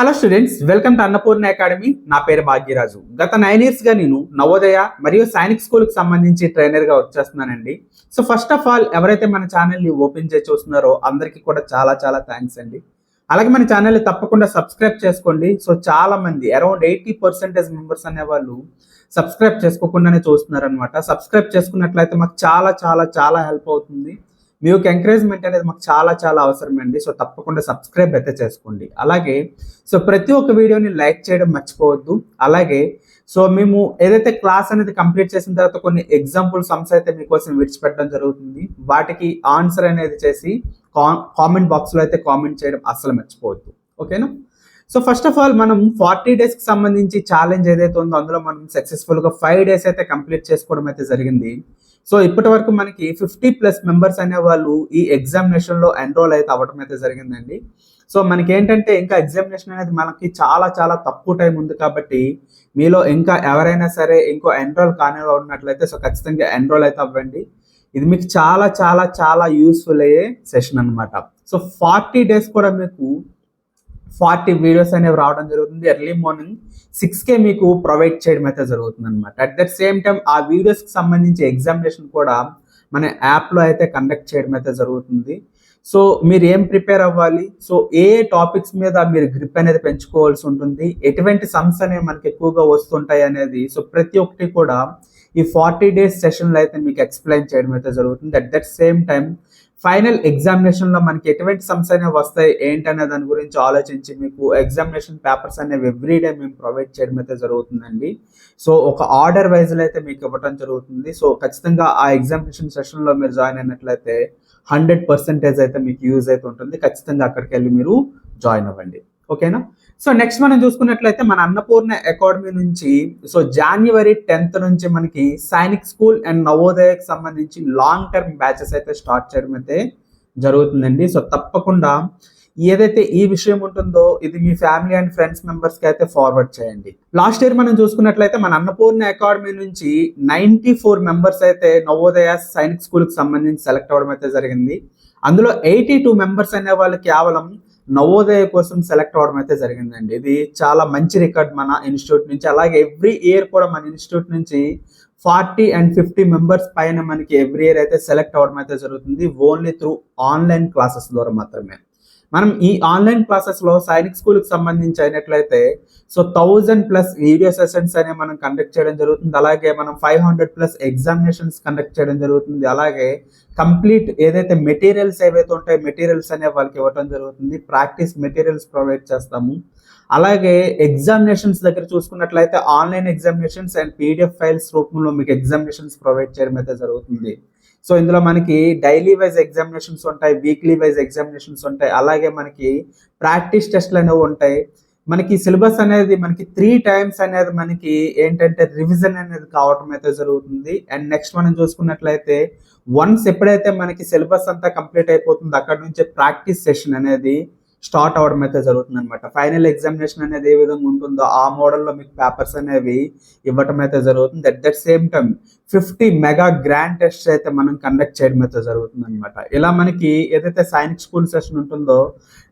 Hello students welcome to Annapurna academy నా పేరు భాగ్యరాజు. గత నైన్ ఇయర్స్గా నేను నవోదయ మరియు సైనిక్ స్కూల్కి సంబంధించి ట్రైనర్గా వర్క్ చేస్తున్నానండి. సో ఫస్ట్ ఆఫ్ ఆల్ ఎవరైతే మన ఛానల్ని ఓపెన్ చేసి చూస్తున్నారో అందరికీ కూడా చాలా చాలా థ్యాంక్స్ అండి. అలాగే మన ఛానల్ని తప్పకుండా సబ్స్క్రైబ్ చేసుకోండి. సో చాలా మంది అరౌండ్ ఎయిటీ పర్సెంటేజ్ మెంబర్స్ అనే వాళ్ళు సబ్స్క్రైబ్ చేసుకోకుండానే చూస్తున్నారనమాట సబ్స్క్రైబ్ చేసుకున్నట్లయితే మాకు చాలా చాలా చాలా హెల్ప్ అవుతుంది. మీ యొక్క ఎంకరేజ్మెంట్ అనేది మాకు చాలా చాలా అవసరం అండి. సో తప్పకుండా సబ్స్క్రైబ్ అయితే చేసుకోండి. అలాగే సో ప్రతి ఒక్క వీడియోని లైక్ చేయడం మర్చిపోవద్దు. అలాగే సో మేము ఏదైతే క్లాస్ అనేది కంప్లీట్ చేసిన తర్వాత కొన్ని ఎగ్జాంపుల్ సమ్స్ అయితే మీకోసం విడిచిపెట్టడం జరుగుతుంది. వాటికి ఆన్సర్ అనేది చేసి కామెంట్ బాక్స్లో అయితే కామెంట్ చేయడం అస్సలు మర్చిపోవద్దు. ఓకేనా? సో ఫస్ట్ ఆఫ్ ఆల్ మనం ఫార్టీ డేస్కి సంబంధించి ఛాలెంజ్ ఏదైతే ఉందో అందులో మనం సక్సెస్ఫుల్గా ఫైవ్ డేస్ అయితే కంప్లీట్ చేసుకోవడం అయితే జరిగింది. సో ఇప్పటి వరకు మనకి ఫిఫ్టీ ప్లస్ మెంబర్స్ అనే వాళ్ళు ఈ ఎగ్జామినేషన్లో ఎన్రోల్ అయితే అవ్వడం అయితే జరిగిందండి. సో మనకి ఏంటంటే ఇంకా ఎగ్జామినేషన్ అనేది మనకి చాలా చాలా తక్కువ టైం ఉంది కాబట్టి మీలో ఇంకా ఎవరైనా సరే ఇంకో ఎన్రోల్ కాని ఉన్నట్లయితే సో ఖచ్చితంగా ఎన్రోల్ అయితే అవ్వండి. ఇది మీకు చాలా చాలా చాలా యూస్ఫుల్ అయ్యే సెషన్ అనమాట సో ఫార్టీ డేస్ కూడా మీకు ఫార్టీ వీడియోస్ అనేవి రావడం జరుగుతుంది. ఎర్లీ మార్నింగ్ సిక్స్ కే మీకు ప్రొవైడ్ చేయడం అయితే జరుగుతుంది అనమాట అట్ దట్ సేమ్ టైం ఆ వీడియోస్కి సంబంధించి ఎగ్జామినేషన్ కూడా మన యాప్లో అయితే కండక్ట్ చేయడం అయితే జరుగుతుంది. సో మీరు ఏం ప్రిపేర్ అవ్వాలి? సో ఏ టాపిక్స్ మీద మీరు గ్రిప్ అనేది పెంచుకోవాల్సి ఉంటుంది? ఎటువంటి సమ్స్ అనేవి మనకి ఎక్కువగా వస్తుంటాయి అనేది? సో ప్రతి ఒక్కటి కూడా ఈ ఫార్టీ డేస్ సెషన్లో అయితే మీకు ఎక్స్ప్లెయిన్ చేయడం అయితే జరుగుతుంది. At that same time final ఎగ్జామినేషన్లో మనకి ఎటువంటి సమ్స్ అనేవి వస్తాయి ఏంటనే దాని గురించి ఆలోచించి మీకు ఎగ్జామినేషన్ పేపర్స్ అనేవి ఎవ్రీ డే మేము ప్రొవైడ్ చేయడం అయితే జరుగుతుందండి. సో ఒక ఆర్డర్ వైజ్ అయితే మీకు ఇవ్వడం జరుగుతుంది. సో ఖచ్చితంగా ఆ ఎగ్జామినేషన్ సెషన్లో మీరు జాయిన్ అయినట్లయితే హండ్రెడ్ పర్సెంటేజ్ అయితే మీకు యూజ్ అయితే ఉంటుంది. ఖచ్చితంగా అక్కడికి వెళ్ళి మీరు జాయిన్ అవ్వండి. ఓకేనా? సో నెక్స్ట్ మనం చూసుకున్నట్లయితే మన అన్నపూర్ణ అకాడమీ నుంచి సో జనవరి టెన్త్ నుంచి మనకి సైనిక్ స్కూల్ అండ్ నవోదయకు సంబంధించి లాంగ్ టర్మ్ బ్యాచెస్ అయితే స్టార్ట్ చేయడం అయితే జరుగుతుందండి. సో తప్పకుండా ఏదైతే ఈ విషయం ఉంటుందో ఇది మీ ఫ్యామిలీ అండ్ ఫ్రెండ్స్ మెంబర్స్కి అయితే ఫార్వర్డ్ చేయండి. లాస్ట్ ఇయర్ మనం చూసుకున్నట్లయితే మన అన్నపూర్ణ అకాడమీ నుంచి నైన్టీ ఫోర్ మెంబర్స్ అయితే నవోదయ సైనిక్ స్కూల్కి సంబంధించి సెలెక్ట్ అవ్వడం అయితే జరిగింది. అందులో ఎయిటీ టూ మెంబర్స్ అనే వాళ్ళు కేవలం నవోదయ కోసం సెలెక్ట్ అవడం అయితే జరిగిందండి. ఇది చాలా మంచి రికార్డ్ మన ఇన్స్టిట్యూట్ నుంచి. అలాగే ఎవ్రీ ఇయర్ కూడా మన ఇన్స్టిట్యూట్ నుంచి ఫార్టీ అండ్ ఫిఫ్టీ మెంబర్స్ పైన మనకి ఎవ్రీ ఇయర్ అయితే సెలెక్ట్ అవడం అయితే జరుగుతుంది. ఓన్లీ త్రూ ఆన్లైన్ క్లాసెస్ ద్వారా మాత్రమే. మనం ఈ ఆన్లైన్ క్లాసెస్లో సైనిక్ స్కూల్కి సంబంధించి అయినట్లయితే so thousand plus video sessions అనే మనం కండక్ట్ చేయడం జరుగుతుంది. అలాగే మనం five hundred plus examinations conduct చేయడం జరుగుతుంది. అలాగే కంప్లీట్ ఏదైతే మెటీరియల్స్ ఏవైతే ఉంటాయో మెటీరియల్స్ అనే వాళ్ళకి ఇవ్వడం జరుగుతుంది. ప్రాక్టీస్ మెటీరియల్స్ ప్రొవైడ్ చేస్తాము. అలాగే ఎగ్జామినేషన్స్ దగ్గర చూసుకున్నట్లయితే online examinations and PDF files రూపంలో మీకు ఎగ్జామినేషన్స్ ప్రొవైడ్ చేయడం అయితే జరుగుతుంది. సో ఇందులో మనకి డైలీ వైజ్ ఎగ్జామినేషన్స్ ఉంటాయి వీక్లీ వైజ్ ఎగ్జామినేషన్స్ ఉంటాయి అలాగే మనకి ప్రాక్టీస్ టెస్ట్లు అనేవి ఉంటాయి. మనకి సిలబస్ అనేది మనకి త్రీ టైమ్స్ అనేది మనకి ఏంటంటే రివిజన్ అనేది కావటం అయితే జరుగుతుంది. అండ్ నెక్స్ట్ మనం చూసుకున్నట్లయితే వన్స్ ఎప్పుడైతే మనకి సిలబస్ అంతా కంప్లీట్ అయిపోతుంది అక్కడ నుంచి ప్రాక్టీస్ సెషన్ అనేది స్టార్ట్ అవడం అయితే జరుగుతుంది అనమాట ఫైనల్ ఎగ్జామినేషన్ అనేది ఏ విధంగా ఉంటుందో ఆ మోడల్లో మీకు పేపర్స్ అనేవి ఇవ్వటం అయితే జరుగుతుంది. At that same time fifty mega grand test అయితే మనం కండక్ట్ చేయడం అయితే జరుగుతుంది అనమాట ఇలా మనకి ఏదైతే సైనిక్ స్కూల్ సెషన్ ఉంటుందో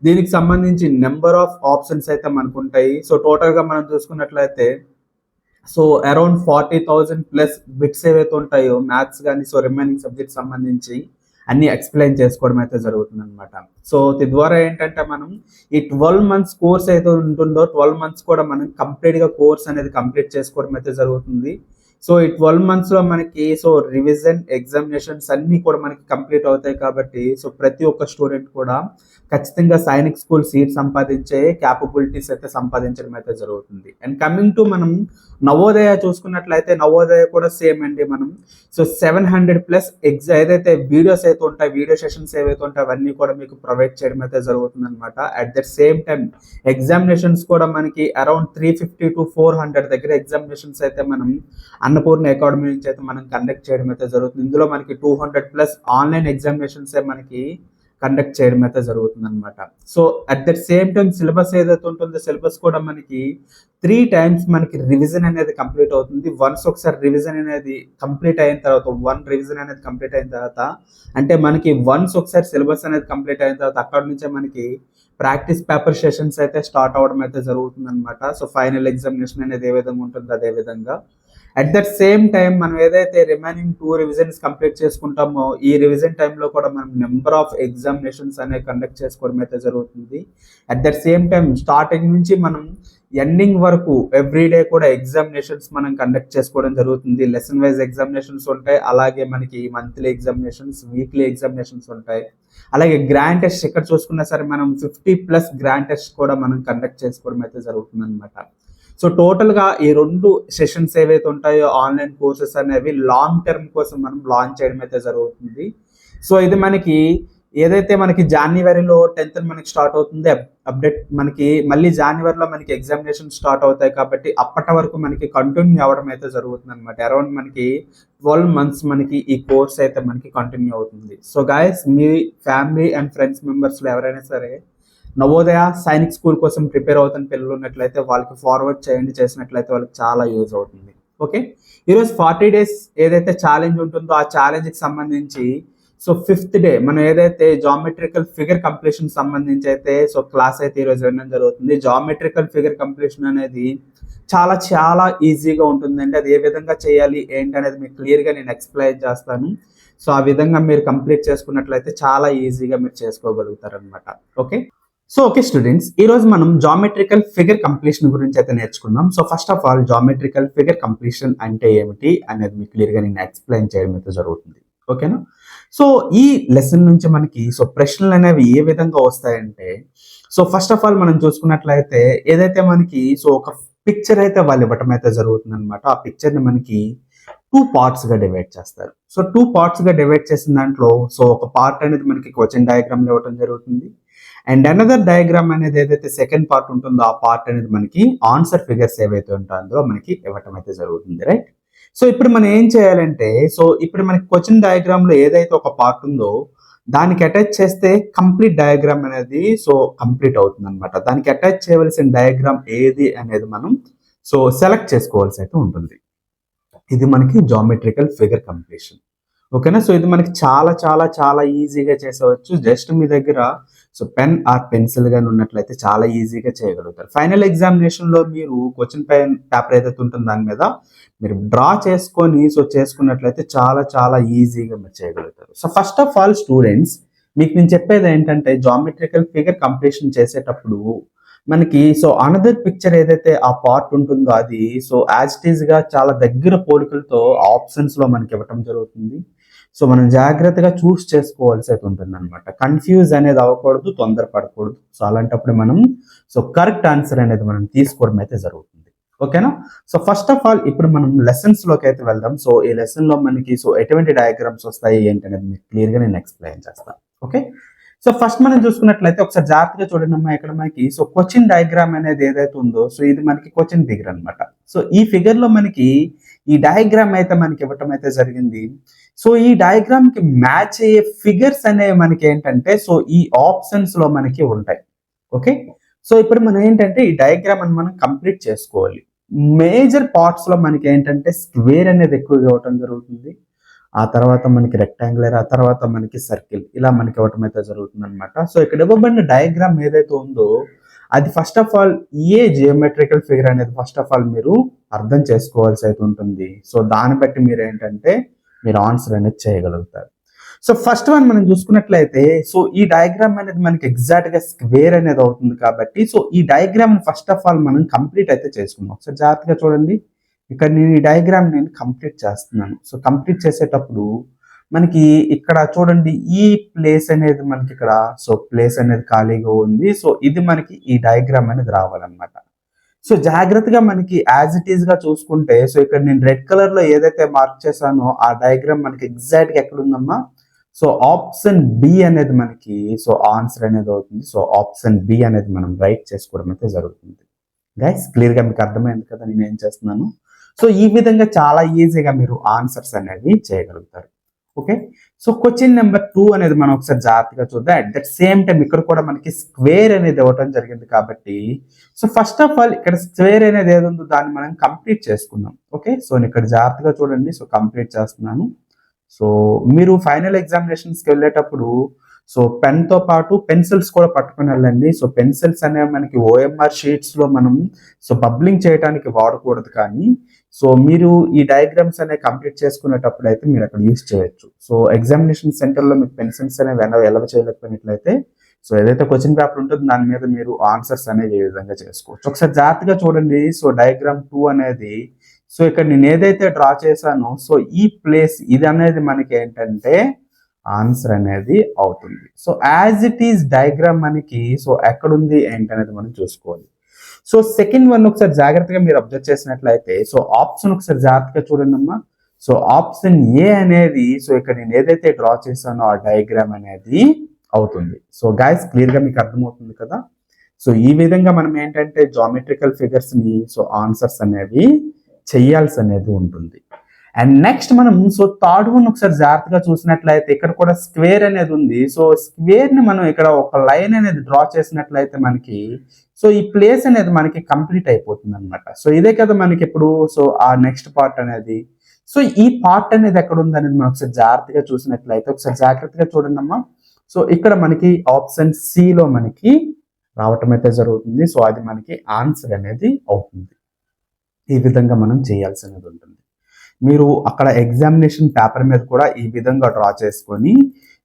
దీనికి సంబంధించి నెంబర్ ఆఫ్ ఆప్షన్స్ అయితే మనకు ఉంటాయి సో టోటల్గా మనం చూసుకున్నట్లయితే so around forty thousand plus bits ఏవైతే ఉంటాయో మ్యాథ్స్ కానీ సో రిమైనింగ్ సబ్జెక్ట్ సంబంధించి అన్ని ఎక్స్ప్లెయిన్ చేసుకోవడం అయితే జరుగుతుంది అనమాట సో తద్వారా ఏంటంటే మనం ఈ ట్వెల్వ్ మంత్స్ కోర్స్ అయితే ఉంటుందో ట్వెల్వ్ మంత్స్ కూడా మనం కంప్లీట్గా కోర్స్ అనేది కంప్లీట్ చేసుకోవడం అయితే జరుగుతుంది. సో ఈ ట్వెల్వ్ మంత్స్లో మనకి సో రివిజన్ ఎగ్జామినేషన్స్ అన్ని కూడా మనకి కంప్లీట్ అవుతాయి కాబట్టి సో ప్రతి ఒక్క స్టూడెంట్ కూడా ఖచ్చితంగా సైనిక్ స్కూల్ సీట్ సంపాదించే క్యాపబిలిటీస్ అయితే సంపాదించడం అయితే జరుగుతుంది. అండ్ కమింగ్ టు మనం నవోదయ చూసుకున్నట్లయితే నవోదయ కూడా సేమ్ అండి మనం. సో సెవెన్ హండ్రెడ్ ప్లస్ ఎగ్జా ఏదైతే వీడియోస్ అయితే ఉంటాయి వీడియో సెషన్స్ ఏవైతే ఉంటాయి అవన్నీ కూడా మీకు ప్రొవైడ్ చేయడం అయితే జరుగుతుంది అనమాట at the same time examinations కూడా మనకి around three fifty to four hundred దగ్గర ఎగ్జామినేషన్స్ అయితే మనం అన్నపూర్ణ అకాడమీ నుంచి అయితే మనం కండక్ట్ చేయడం అయితే జరుగుతుంది. ఇందులో మనకి two hundred plus online examinations మనకి కండక్ట్ చేయడం అయితే జరుగుతుంది అనమాట so at the same time syllabus ఏదైతే ఉంటుందో సిలబస్ కూడా మనకి త్రీ టైమ్స్ మనకి రివిజన్ అనేది కంప్లీట్ అవుతుంది. వన్స్ ఒకసారి రివిజన్ అనేది కంప్లీట్ అయిన తర్వాత వన్ రివిజన్ అనేది కంప్లీట్ అయిన తర్వాత అంటే మనకి వన్స్ ఒకసారి సిలబస్ అనేది కంప్లీట్ అయిన తర్వాత అక్కడ నుంచే మనకి ప్రాక్టీస్ పేపర్ సెషన్స్ అయితే స్టార్ట్ అవ్వడం అయితే జరుగుతుంది అనమాట సో ఫైనల్ ఎగ్జామినేషన్ అనేది ఏ విధంగా ఉంటుందో అదే విధంగా అట్ దట్ సేమ్ టైం మనం ఏదైతే రిమైనింగ్ టూ రివిజన్స్ కంప్లీట్ చేసుకుంటామో ఈ రివిజన్ టైంలో కూడా మనం నెంబర్ ఆఫ్ ఎగ్జామినేషన్స్ అనేవి కండక్ట్ చేసుకోవడం అయితే జరుగుతుంది. At that same time starting నుంచి మనం ఎండింగ్ వరకు ఎవ్రీ డే కూడా ఎగ్జామినేషన్స్ మనం కండక్ట్ చేసుకోవడం జరుగుతుంది. లెసన్ వైజ్ ఎగ్జామినేషన్స్ ఉంటాయి అలాగే మనకి మంత్లీ ఎగ్జామినేషన్స్ వీక్లీ ఎగ్జామినేషన్స్ ఉంటాయి. అలాగే గ్రాండ్ టెస్ట్ ఎక్కడ చూసుకున్నా సరే మనం ఫిఫ్టీ ప్లస్ గ్రాండ్ టెస్ట్ కూడా మనం కండక్ట్ చేసుకోవడం అయితే జరుగుతుంది అనమాట సో టోటల్గా ఈ రెండు సెషన్స్ ఏవైతే ఉంటాయో ఆన్లైన్ కోర్సెస్ అనేవి లాంగ్ టర్మ్ కోసం మనం లాంచ్ చేయడం అయితే జరుగుతుంది. సో ఇది మనకి ఏదైతే మనకి జనవరిలో టెన్త్ మనకి స్టార్ట్ అవుతుంది అప్డేట్ మనకి మళ్ళీ జనవరిలో మనకి ఎగ్జామినేషన్ స్టార్ట్ అవుతాయి కాబట్టి అప్పటి వరకు మనకి కంటిన్యూ అవ్వడం అయితే జరుగుతుంది అనమాట అరౌండ్ మనకి ట్వెల్వ్ మంత్స్ మనకి ఈ కోర్స్ అయితే మనకి కంటిన్యూ అవుతుంది. సో గాయస్ మీ ఫ్యామిలీ అండ్ ఫ్రెండ్స్ మెంబర్స్లో ఎవరైనా సరే నవోదయ సైనిక్ స్కూల్ కోసం ప్రిపేర్ అవుతున్న పిల్లలు ఉన్నట్లయితే వాళ్ళకి ఫార్వర్డ్ చేయండి చేసినట్లయితే వాళ్ళకి చాలా యూజ్ అవుతుంది. ఓకే ఈరోజు ఫార్టీ డేస్ ఏదైతే ఛాలెంజ్ ఉంటుందో ఆ ఛాలెంజ్కి సంబంధించి సో ఫిఫ్త్ డే మనం ఏదైతే జామెట్రికల్ ఫిగర్ కంప్లీషన్ సంబంధించి అయితే సో క్లాస్ అయితే ఈరోజు వినడం జరుగుతుంది. జామెట్రికల్ ఫిగర్ కంప్లీషన్ అనేది చాలా చాలా ఈజీగా ఉంటుందండి. అది ఏ విధంగా చేయాలి ఏంటి అనేది మీకు క్లియర్గా నేను ఎక్స్ప్లెయిన్ చేస్తాను. సో ఆ విధంగా మీరు కంప్లీట్ చేసుకున్నట్లయితే చాలా ఈజీగా మీరు చేసుకోగలుగుతారనమాట ఓకే సో ఓకే స్టూడెంట్స్ ఈ రోజు మనం జామెట్రికల్ ఫిగర్ కంప్లీషన్ గురించి అయితే నేర్చుకుందాం. So first of all geometrical figure completion అంటే ఏమిటి అనేది మీకు క్లియర్గా నేను ఎక్స్ప్లెయిన్ చేయడం అయితే జరుగుతుంది. ఓకేనా సో ఈ లెసన్ నుంచి మనకి సో ప్రశ్నలు అనేవి ఏ విధంగా వస్తాయంటే సో ఫస్ట్ ఆఫ్ ఆల్ మనం చూసుకున్నట్లయితే ఏదైతే మనకి సో ఒక పిక్చర్ అయితే వాళ్ళు ఇవ్వటం అయితే జరుగుతుంది అనమాట ఆ పిక్చర్ని మనకి టూ పార్ట్స్గా డివైడ్ చేస్తారు. సో టూ పార్ట్స్గా డివైడ్ చేసిన దాంట్లో సో ఒక పార్ట్ అనేది మనకి క్వశ్చన్ డయాగ్రామ్ ఇవ్వటం జరుగుతుంది. అండ్ అనదర్ డయాగ్రామ్ అనేది ఏదైతే సెకండ్ పార్ట్ ఉంటుందో ఆ పార్ట్ అనేది మనకి ఆన్సర్ ఫిగర్స్ ఏవైతే ఉంటాయో మనకి ఇవ్వటం అయితే జరుగుతుంది రైట్ సో ఇప్పుడు మనం ఏం చేయాలంటే సో ఇప్పుడు మనకి క్వశ్చన్ డయాగ్రామ్లో ఏదైతే ఒక పార్ట్ ఉందో దానికి అటాచ్ చేస్తే కంప్లీట్ డయాగ్రామ్ అనేది సో కంప్లీట్ అవుతుంది అనమాట దానికి అటాచ్ చేయవలసిన డయాగ్రామ్ ఏది అనేది మనం సో సెలెక్ట్ చేసుకోవాల్సి అయితే ఉంటుంది. ఇది మనకి జామెట్రికల్ ఫిగర్ కంప్లీషన్ ఓకేనా సో ఇది మనకి చాలా చాలా చాలా ఈజీగా చేసేవచ్చు. జస్ట్ మీ దగ్గర సో పెన్ ఆర్ పెన్సిల్ గాని ఉన్నట్లయితే చాలా ఈజీగా చేయగలుగుతారు. ఫైనల్ ఎగ్జామినేషన్లో మీరు క్వశ్చన్ పెన్ పేపర్ ఏదైతే ఉంటుందో దాని మీద మీరు డ్రా చేసుకొని సో చేసుకున్నట్లయితే చాలా చాలా ఈజీగా మీరు చేయగలుగుతారు. So first of all students మీకు నేను చెప్పేది ఏంటంటే జామెట్రికల్ ఫిగర్ కంప్లీషన్ చేసేటప్పుడు మనకి సో అనదర్ పిక్చర్ ఏదైతే ఆ పార్ట్ ఉంటుందో అది సో యాజ్ ఇట్ ఈస్గా చాలా దగ్గర పోలికలతో ఆప్షన్స్లో మనకి ఇవ్వటం జరుగుతుంది. సో మనం జాగ్రత్తగా చూస్ చేసుకోవాల్సి అయితే ఉంటుంది అనమాట కన్ఫ్యూజ్ అనేది అవ్వకూడదు తొందర పడకూడదు సో అలాంటప్పుడు మనం సో కరెక్ట్ ఆన్సర్ అనేది మనం తీసుకోవడం అయితే జరుగుతుంది. ఓకేనా? సో ఫస్ట్ ఆఫ్ ఆల్ ఇప్పుడు మనం లెసన్స్లోకి అయితే వెళ్దాం. సో ఈ లెసన్లో మనకి సో ఎటువంటి డయాగ్రామ్స్ వస్తాయి ఏంటి అనేది మీకు క్లియర్గా నేను ఎక్స్ప్లెయిన్ చేస్తాను ఓకే? సో ఫస్ట్ మనం చూసుకున్నట్లయితే ఒకసారి జాగ్రత్తగా చూడండి అమ్మా ఇక్కడ మనకి సో క్వశ్చన్ డయాగ్రామ్ అనేది ఏదైతే ఉందో సో ఇది మనకి క్వశ్చన్ ఫిగర్ అన్నమాట. సో ఈ ఫిగర్లో మనకి ఈ డయాగ్రామ్ అయితే మనకి ఇవ్వటం అయితే జరిగింది. సో ఈ డయాగ్రామ్కి మ్యాచ్ అయ్యే ఫిగర్స్ అనేవి మనకి ఏంటంటే సో ఈ ఆప్షన్స్లో మనకి ఉంటాయి. ఓకే సో ఇప్పుడు మనం ఏంటంటే ఈ డయాగ్రామ్ అని మనం కంప్లీట్ చేసుకోవాలి. మేజర్ పార్ట్స్లో మనకి ఏంటంటే స్క్వేర్ అనేది ఎక్కువగా ఇవ్వటం జరుగుతుంది. ఆ తర్వాత మనకి రెక్టాంగులర్ ఆ తర్వాత మనకి సర్కిల్ ఇలా మనకి ఇవ్వటం అయితే జరుగుతుంది అనమాట సో ఇక్కడ ఇవ్వబడిన డయాగ్రామ్ ఏదైతే ఉందో అది first of all a geometrical figure అనేది ఫస్ట్ ఆఫ్ ఆల్ మీరు అర్థం చేసుకోవాల్సి అయితే ఉంటుంది. సో దాన్ని బట్టి మీరు ఏంటంటే మీరు ఆన్సర్ అనేది చేయగలుగుతారు. సో ఫస్ట్ వన్ మనం చూసుకున్నట్లయితే సో ఈ డయాగ్రామ్ అనేది మనకి ఎగ్జాక్ట్గా స్క్వేర్ అనేది అవుతుంది కాబట్టి సో ఈ డయాగ్రామ్ ఫస్ట్ ఆఫ్ ఆల్ మనం కంప్లీట్ అయితే చేసుకుందాం. ఒకసారి జాగ్రత్తగా చూడండి. ఇక్కడ నేను ఈ డయాగ్రామ్ నేను కంప్లీట్ చేస్తున్నాను. సో కంప్లీట్ చేసేటప్పుడు మనకి ఇక్కడ చూడండి ఈ ప్లేస్ అనేది మనకి ఇక్కడ సో ప్లేస్ అనేది ఖాళీగా ఉంది. సో ఇది మనకి ఈ డయాగ్రామ్ అనేది రావాలన్నమాట. సో జాగ్రత్తగా మనకి యాజ్ ఇట్ ఈస్గా చూసుకుంటే సో ఇక్కడ నేను రెడ్ కలర్లో ఏదైతే మార్క్ చేశానో ఆ డయాగ్రామ్ మనకి ఎగ్జాక్ట్గా ఎక్కడ ఉందమ్మా సో ఆప్షన్ బి అనేది మనకి సో ఆన్సర్ అనేది అవుతుంది. సో ఆప్షన్ బి అనేది మనం రైట్ చేసుకోవడం అయితే జరుగుతుంది. గైస్ క్లియర్గా మీకు అర్థమైంది కదా? నేను ఏం చేస్తున్నాను? సో ఈ విధంగా చాలా ఈజీగా మీరు ఆన్సర్స్ అనేవి చేయగలుగుతారు. Okay so question number two అనేది మనం ఒకసారి జాగ్రత్తగా చూద్దాం. అట్ దట్ సేమ్ టైం ఇక్కడ కూడా మనకి స్క్వేర్ అనేది ఇవ్వటం జరిగింది కాబట్టి సో ఫస్ట్ ఆఫ్ ఆల్ ఇక్కడ స్క్వేర్ అనేది ఏది ఉందో దాన్ని మనం కంప్లీట్ చేసుకుందాం. ఓకే సో నేను ఇక్కడ జాగ్రత్తగా చూడండి. సో కంప్లీట్ చేస్తున్నాను. సో మీరు ఫైనల్ ఎగ్జామినేషన్స్కి వెళ్ళేటప్పుడు సో పెన్తో పాటు పెన్సిల్స్ కూడా పట్టుకుని వెళ్ళండి. సో పెన్సిల్స్ అనేవి మనకి ఓఎంఆర్ షీట్స్లో మనం సో బబ్లింగ్ చేయడానికి వాడకూడదు కానీ సో మీరు ఈ డయాగ్రామ్స్ అనేవి కంప్లీట్ చేసుకునేటప్పుడు అయితే మీరు అక్కడ యూస్ చేయొచ్చు. సో ఎగ్జామినేషన్ సెంటర్లో మీకు పెన్సిల్స్ అనేవి ఎలా ఎలా చేయలేకపోయినట్లయితే సో ఏదైతే క్వశ్చన్ పేపర్ ఉంటుందో దాని మీద మీరు ఆన్సర్స్ అనేవి ఏ విధంగా చేసుకోవచ్చు. ఒకసారి జాగ్రత్తగా చూడండి. సో డయాగ్రామ్ టూ అనేది సో ఇక్కడ నేను ఏదైతే డ్రా చేశానో సో ఈ ప్లేస్ ఇది అనేది మనకి ఏంటంటే ఆన్సర్ అనేది అవుతుంది. So as it is diagram మనకి సో ఎక్కడుంది ఏంటనేది మనం చూసుకోవాలి. సో సెకండ్ వన్ ఒకసారి జాగ్రత్తగా మీరు అబ్జర్వ్ చేసినట్లయితే సో ఆప్షన్ ఒకసారి జాగ్రత్తగా చూడండి అమ్మా. సో ఆప్షన్ ఏ అనేది సో ఇక్కడ నేను ఏదైతే డ్రా చేశానో ఆ డయాగ్రామ్ అనేది అవుతుంది. సో గాయస్ క్లియర్గా మీకు అర్థమవుతుంది కదా? సో ఈ విధంగా మనం ఏంటంటే జామెట్రికల్ ఫిగర్స్ని సో ఆన్సర్స్ అనేవి చెయ్యాల్సి అనేది ఉంటుంది. అండ్ నెక్స్ట్ మనం సో థర్డ్ వన్ ఒకసారి జాగ్రత్తగా చూసినట్లయితే ఇక్కడ కూడా స్క్వేర్ అనేది ఉంది. సో స్క్వేర్ని మనం ఇక్కడ ఒక లైన్ అనేది డ్రా చేసినట్లయితే మనకి సో ఈ ప్లేస్ అనేది మనకి కంప్లీట్ అయిపోతుంది అనమాట సో ఇదే కదా మనకి ఇప్పుడు సో ఆ నెక్స్ట్ పార్ట్ అనేది. సో ఈ పార్ట్ అనేది ఎక్కడ ఉంది అనేది మనం ఒకసారి జాగ్రత్తగా చూసినట్లయితే ఒకసారి జాగ్రత్తగా చూడండి అమ్మా. సో ఇక్కడ మనకి ఆప్షన్ సి లో మనకి రావటం అయితే జరుగుతుంది. సో అది మనకి ఆన్సర్ అనేది అవుతుంది. ఈ విధంగా మనం చేయాల్సినది ఉంటుంది. మీరు అక్కడ ఎగ్జామినేషన్ పేపర్ మీద కూడా ఈ విధంగా డ్రా చేసుకొని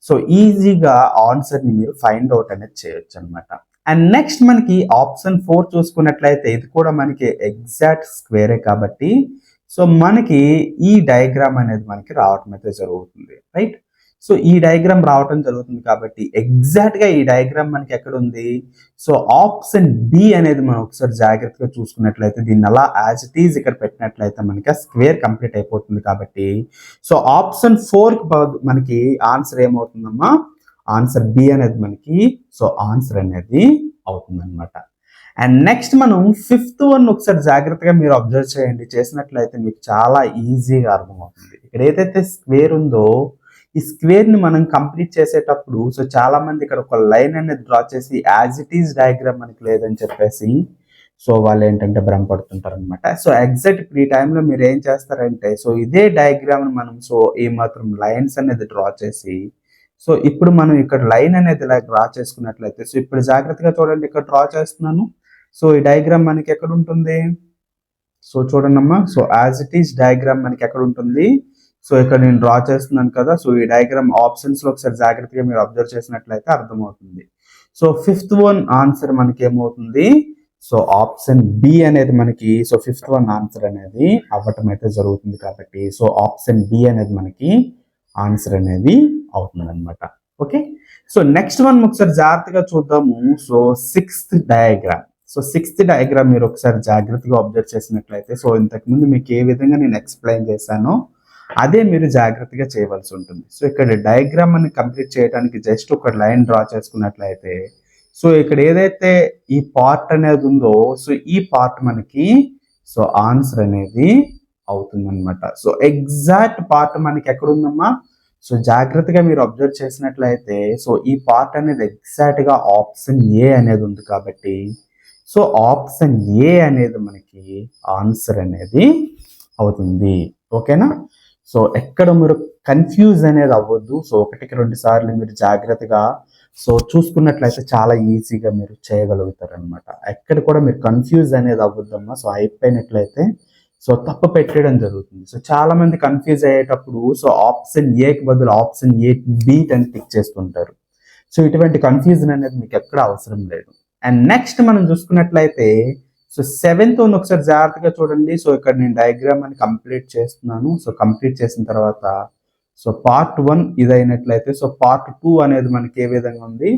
సో ఈజీగా ఆన్సర్ని మీరు ఫైండ్ అవుట్ అనేది చేయొచ్చు అనమాట అండ్ నెక్స్ట్ మనకి ఆప్షన్ ఫోర్ చూసుకున్నట్లయితే ఇది కూడా మనకి ఎగ్జాక్ట్ స్క్వేరే కాబట్టి సో మనకి ఈ డయాగ్రామ్ అనేది మనకి రావటం అయితే జరుగుతుంది రైట్ సో ఈ డయాగ్రామ్ రావటం జరుగుతుంది కాబట్టి ఎగ్జాక్ట్గా ఈ డయాగ్రామ్ మనకి ఎక్కడ ఉంది సో ఆప్షన్ బి అనేది మనం ఒకసారి జాగ్రత్తగా చూసుకున్నట్లయితే దీన్ని అలా యాజ్ ఇట్ ఈజ్ ఇక్కడ పెట్టినట్లయితే మనకి ఆ స్క్వేర్ కంప్లీట్ అయిపోతుంది కాబట్టి. సో ఆప్షన్ ఫోర్ మనకి ఆన్సర్ ఏమవుతుందమ్మా? ఆన్సర్ బి అనేది మనకి సో ఆన్సర్ అనేది అవుతుందన్నమాట. అండ్ నెక్స్ట్ మనం ఫిఫ్త్ వన్ ఒకసారి జాగ్రత్తగా మీరు అబ్జర్వ్ చేయండి. చేసినట్లయితే మీకు చాలా ఈజీగా అర్థమవుతుంది. ఇక్కడ ఏదైతే స్క్వేర్ ఉందో ఈ స్క్వేర్ని మనం కంప్లీట్ చేసేటప్పుడు సో చాలా మంది ఇక్కడ ఒక లైన్ అనేది డ్రా చేసి యాజ్ ఇట్ ఈస్ డయాగ్రామ్ మనకి లేదని చెప్పేసి సో వాళ్ళు ఏంటంటే భ్రమపడుతుంటారు అనమాట సో ఎగ్జాక్ట్ ఇప్పుడు ఈ టైంలో మీరు ఏం చేస్తారంటే సో ఇదే డయాగ్రామ్ మనం సో ఈ మాత్రం లైన్స్ అనేది డ్రా చేసి సో ఇప్పుడు మనం ఇక్కడ లైన్ అనేది ఇలా డ్రా చేసుకున్నట్లయితే సో ఇప్పుడు జాగ్రత్తగా చూడండి ఇక్కడ డ్రా చేస్తున్నాను. సో ఈ డయాగ్రామ్ మనకి ఎక్కడ ఉంటుంది? సో చూడండి అమ్మా so as it is diagram మనకి ఎక్కడ ఉంటుంది? సో ఇక్కడ నేను డ్రా చేస్తున్నాను కదా సో ఈ డయాగ్రామ్ ఆప్షన్స్లో ఒకసారి జాగ్రత్తగా మీరు అబ్జర్వ్ చేసినట్లయితే అర్థమవుతుంది. సో ఫిఫ్త్ వన్ ఆన్సర్ మనకి ఏమవుతుంది? సో ఆప్షన్ బి అనేది మనకి సో ఫిఫ్త్ వన్ ఆన్సర్ అనేది అవ్వటం అయితే జరుగుతుంది కాబట్టి సో ఆప్షన్ బి అనేది మనకి ఆన్సర్ అనేది అవుతుంది అనమాట ఓకే? సో నెక్స్ట్ వన్ ఒకసారి జాగ్రత్తగా చూద్దాము. So sixth diagram. So sixth diagram మీరు ఒకసారి జాగ్రత్తగా అబ్జర్వ్ చేసినట్లయితే సో ఇంతకుముందు మీకు ఏ విధంగా నేను ఎక్స్ప్లెయిన్ చేశానో అదే మీరు జాగ్రత్తగా చేయవలసి ఉంటుంది. సో ఇక్కడ డయాగ్రామ్ అని కంప్లీట్ చేయడానికి జస్ట్ ఒక లైన్ డ్రా చేసుకున్నట్లయితే సో ఇక్కడ ఏదైతే ఈ పార్ట్ అనేది ఉందో సో ఈ పార్ట్ మనకి సో ఆన్సర్ అనేది అవుతుందన్నమాట. సో ఎగ్జాక్ట్ పార్ట్ మనకి ఎక్కడ ఉందమ్మా సో జాగ్రత్తగా మీరు అబ్జర్వ్ చేసినట్లయితే సో ఈ పార్ట్ అనేది ఎగ్జాక్ట్గా ఆప్షన్ ఏ అనేది ఉంది కాబట్టి సో ఆప్షన్ ఏ అనేది మనకి ఆన్సర్ అనేది అవుతుంది. ఓకేనా? సో ఎక్కడ మీరు కన్ఫ్యూజ్ అనేది అవ్వద్దు. సో ఒకటికి రెండు సార్లు మీరు జాగ్రత్తగా సో చూసుకున్నట్లయితే చాలా ఈజీగా మీరు చేయగలుగుతారు అనమాట ఎక్కడ కూడా మీరు కన్ఫ్యూజ్ అనేది అవ్వద్దమ్మా. సో అయిపోయినట్లయితే సో తప్పు పెట్టడం జరుగుతుంది. సో చాలా మంది కన్ఫ్యూజ్ అయ్యేటప్పుడు సో ఆప్షన్ ఏకి బదులు ఆప్షన్ ఏ బి అని టిక్ చేస్తుంటారు. సో ఇటువంటి కన్ఫ్యూజన్ అనేది మీకు ఎక్కడ అవసరం లేదు. అండ్ నెక్స్ట్ మనం చూసుకున్నట్లయితే సో సెవెంత్ వన్ ఒకసారి జాగ్రత్తగా చూడండి. సో ఇక్కడ నేను డయాగ్రామ్ అని కంప్లీట్ చేస్తున్నాను. సో కంప్లీట్ చేసిన తర్వాత సో పార్ట్ వన్ ఇదైనట్లయితే సో పార్ట్ టూ అనేది మనకి ఏ విధంగా ఉంది?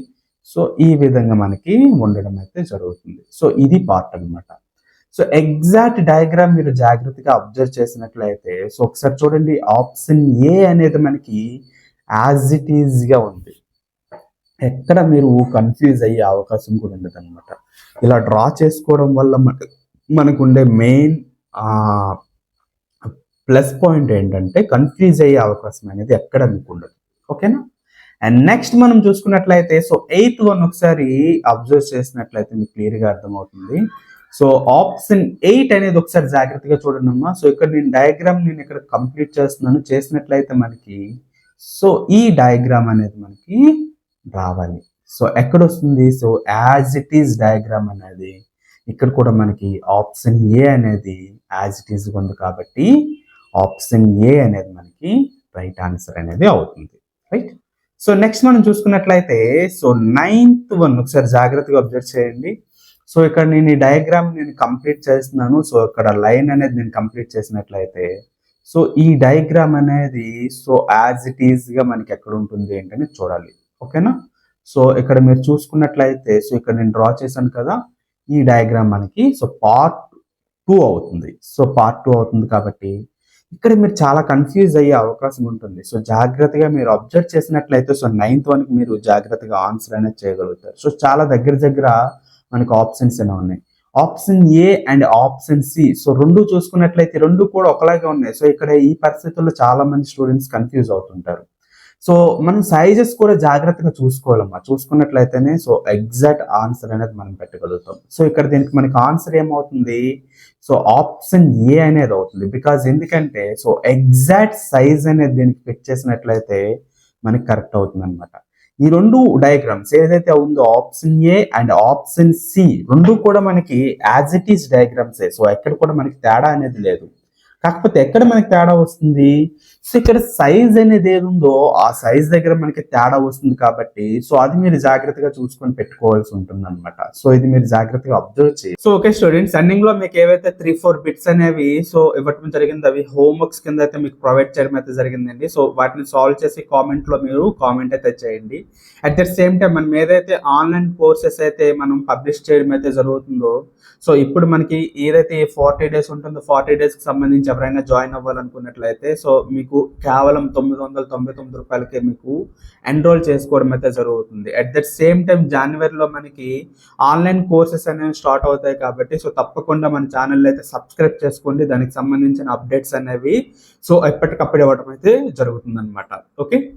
సో ఈ విధంగా మనకి ఉండడం అయితే జరుగుతుంది. సో ఇది పార్ట్ అన్నమాట. సో ఎగ్జాక్ట్ డయాగ్రామ్ మీరు జాగ్రత్తగా అబ్జర్వ్ చేసినట్లయితే సో ఒకసారి చూడండి ఆప్షన్ ఏ అనేది మనకి యాజ్ ఇట్ ఈజ్గా ఉంది. ఎక్కడ మీరు కన్ఫ్యూజ్ అయ్యే అవకాశం కూడా ఉండదు అనమాట ఇలా డ్రా చేసుకోవడం వల్ల మన- మనకు ఉండే మెయిన్ ప్లస్ పాయింట్ ఏంటంటే కన్ఫ్యూజ్ అయ్యే అవకాశం అనేది ఎక్కడ మీకు ఉండదు. ఓకేనా? అండ్ నెక్స్ట్ మనం చూసుకున్నట్లయితే సో ఎయిత్ వన్ ఒకసారి అబ్జర్వ్ చేసినట్లయితే మీకు క్లియర్గా అర్థమవుతుంది. సో ఆప్షన్ ఎయిట్ అనేది ఒకసారి జాగ్రత్తగా చూడండి అమ్మా. సో ఇక్కడ నేను డయాగ్రామ్ నేను ఇక్కడ కంప్లీట్ చేస్తున్నాను చేసినట్లయితే మనకి సో ఈ డయాగ్రామ్ అనేది మనకి రావాలి. సో ఎక్కడ వస్తుంది so as it is diagram అనేది ఇక్కడ కూడా మనకి ఆప్షన్ ఏ అనేది యాజ్ ఇట్ ఈస్ ఉంది కాబట్టి ఆప్షన్ ఏ అనేది మనకి రైట్ ఆన్సర్ అనేది అవుతుంది. రైట్ సో నెక్స్ట్ మనం చూసుకున్నట్లయితే సో నైన్త్ వన్ ఒకసారి జాగ్రత్తగా అబ్జర్వ్ చేయండి. సో ఇక్కడ నేను ఈ డయాగ్రామ్ నేను కంప్లీట్ చేస్తున్నాను. సో ఇక్కడ లైన్ అనేది నేను కంప్లీట్ చేసినట్లయితే సో ఈ డయాగ్రామ్ అనేది సో యాజ్ ఇట్ ఈస్గా మనకి ఎక్కడ ఉంటుంది ఏంటని చూడాలి. ఓకేనా? సో ఇక్కడ మీరు చూసుకున్నట్లయితే సో ఇక్కడ నేను డ్రా చేశాను కదా ఈ డయాగ్రామ్ మనకి సో పార్ట్ టూ అవుతుంది. సో పార్ట్ టూ అవుతుంది కాబట్టి ఇక్కడ మీరు చాలా కన్ఫ్యూజ్ అయ్యే అవకాశం ఉంటుంది. సో జాగ్రత్తగా మీరు అబ్జర్వ్ చేసినట్లయితే సో నైన్త్ వన్కి మీరు జాగ్రత్తగా ఆన్సర్ అనేది చేయగలుగుతారు. సో చాలా దగ్గర దగ్గర మనకి ఆప్షన్స్ అనేవి ఉన్నాయి. Option A and option C. So రెండు చూసుకున్నట్లయితే రెండు కూడా ఒకలాగే ఉన్నాయి. సో ఇక్కడ ఈ పరిస్థితుల్లో చాలా మంది స్టూడెంట్స్ కన్ఫ్యూజ్ అవుతుంటారు. సో మనం సైజెస్ కూడా జాగ్రత్తగా చూసుకోవాలమ్మా. చూసుకున్నట్లయితేనే సో ఎగ్జాక్ట్ ఆన్సర్ అనేది మనం పెట్టగలుగుతాం. సో ఇక్కడ దీనికి మనకి ఆన్సర్ ఏమవుతుంది? సో ఆప్షన్ ఏ అనేది అవుతుంది. బికాజ్ ఎందుకంటే సో ఎగ్జాక్ట్ సైజ్ అనేది దీనికి ఫిట్ చేసినట్లయితే మనకి కరెక్ట్ అవుతుంది అనమాట ఈ రెండు డయాగ్రామ్స్ ఏదైతే ఉందో option A and option C రెండు కూడా మనకి యాజ్ ఇట్ ఈస్ డయాగ్రామ్సే సో ఎక్కడ కూడా మనకి తేడా అనేది లేదు. కాకపోతే ఎక్కడ మనకి తేడా వస్తుంది? సో ఇక్కడ సైజ్ అనేది ఏది ఉందో ఆ సైజ్ దగ్గర మనకి తేడా వస్తుంది కాబట్టి సో అది మీరు జాగ్రత్తగా చూసుకొని పెట్టుకోవాల్సి ఉంటుంది అనమాట సో ఇది మీరు జాగ్రత్తగా అబ్జర్వ్ చేయాలి సో ఓకే స్టూడెంట్స్ ఎండింగ్లో మీకు ఏవైతే త్రీ ఫోర్ బిట్స్ అనేవి సో ఇవ్వటం జరిగింది అవి హోంవర్క్స్ కింద అయితే మీకు ప్రొవైడ్ చేయడం అయితే జరిగిందండి. సో వాటిని సాల్వ్ చేసి కామెంట్లో మీరు కామెంట్ అయితే చేయండి. అట్ ద సేమ్ టైం మనం ఏదైతే ఆన్లైన్ కోర్సెస్ అయితే మనం పబ్లిష్ చేయడం అయితే జరుగుతుందో సో ఇప్పుడు మనకి ఏదైతే ఫార్టీ డేస్ ఉంటుందో ఫార్టీ డేస్కి సంబంధించి ఎవరైనా జాయిన్ అవ్వాలనుకున్నట్లయితే సో మీకు కేవలం తొమ్మిది వందల తొంభై తొమ్మిది రూపాయలకే మీకు ఎన్రోల్ చేసుకోవడం అయితే జరుగుతుంది. అట్ దట్ సేమ్ టైం జనవరిలో మనకి ఆన్లైన్ కోర్సెస్ అనేవి స్టార్ట్ అవుతాయి కాబట్టి సో తప్పకుండా మన ఛానల్ అయితే సబ్స్క్రైబ్ చేసుకోండి. దానికి సంబంధించిన అప్డేట్స్ అనేవి సో ఎప్పటికప్పుడు ఇవ్వడం అయితే జరుగుతుంది అనమాట ఓకే